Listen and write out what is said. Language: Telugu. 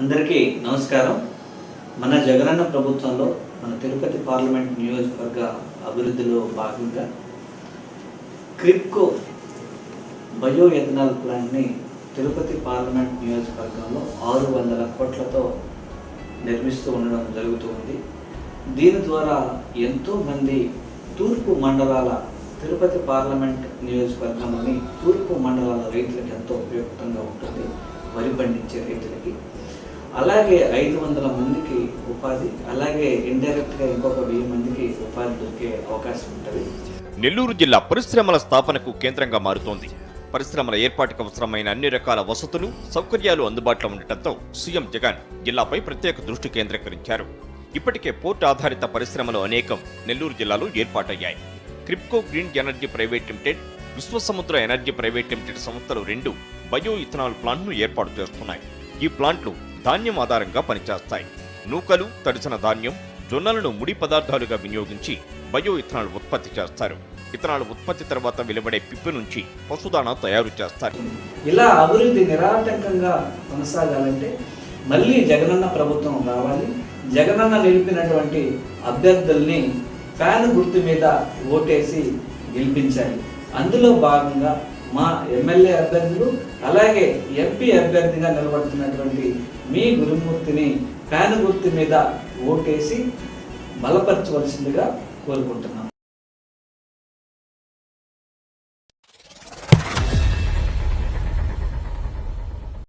అందరికీ నమస్కారం. మన జగనన్న ప్రభుత్వంలో మన తిరుపతి పార్లమెంట్ నియోజకవర్గ అభివృద్ధిలో భాగంగా క్రిప్కో బయో ఎథనాల్ ప్లాంట్ని తిరుపతి పార్లమెంట్ నియోజకవర్గంలో ఆరు వందల కోట్లతో నిర్మిస్తూ ఉండడం జరుగుతూ ఉంది. దీని ద్వారా ఎంతో మంది తూర్పు మండలాల తిరుపతి పార్లమెంట్ నియోజకవర్గంలోని తూర్పు మండలాల రైతులకు ఎంతో ఉపయుక్తంగా ఉంటుంది. వరి పండించే రైతులకి. అలాగే ఐదు వందల మందికి ఉపాధి అలాగే ఇండైరెక్ట్గా ఇంకొక వెయ్యి మందికి ఉపాధి దొరికే అవకాశం ఉంటుంది. నెల్లూరు జిల్లా పరిశ్రమల స్థాపనకు కేంద్రంగా మారుతోంది. పరిశ్రమల ఏర్పాటుకు అవసరమైన అన్ని రకాల వసతులు సౌకర్యాలు అందుబాటులో ఉండటంతో సీఎం జగన్ జిల్లాపై ప్రత్యేక దృష్టి కేంద్రీకరించారు. ఇప్పటికే పోర్ట్ ఆధారిత పరిశ్రమలు అనేకం నెల్లూరు జిల్లాలో ఏర్పాటయ్యాయి. Kripco green energy private limited Vishwasamudra energy private limited సంస్థలు రెండు బయో ఇథనాల్ ప్లాంట్ను ఏర్పాటు చేస్తున్నాయి. ఈ ప్లాంట్లు ధాన్యం ఆధారంగా పనిచేస్తాయి. నూకలు తడిసిన ధాన్యం జొన్నలను ముడి పదార్థాలుగా వినియోగించి బయో ఇథనాల్ ఉత్పత్తి చేస్తారు. ఇథనాల్ ఉత్పత్తి తర్వాత వెలువడే పిప్పి నుంచి పశుదాణా తయారు చేస్తారు. ఇలా అభివృద్ధి నిరాటంకంగా కొనసాగాలంటే మళ్ళీ జగనన్న ప్రభుత్వం రావాలి. జగనన్న నిలిపినటువంటి అభ్యర్థుల్ని ఫ్యాన్ గుర్తు మీద ఓటేసి గెలిపించాలి. అందులో భాగంగా మా ఎమ్మెల్యే అభ్యర్థులు అలాగే ఎంపీ అభ్యర్థిగా నిలబడుతున్నటువంటి మీ గురుమూర్తిని ఫ్యాన్ గుర్తు మీద ఓటేసి బలపరచవలసిందిగా కోరుకుంటున్నాం.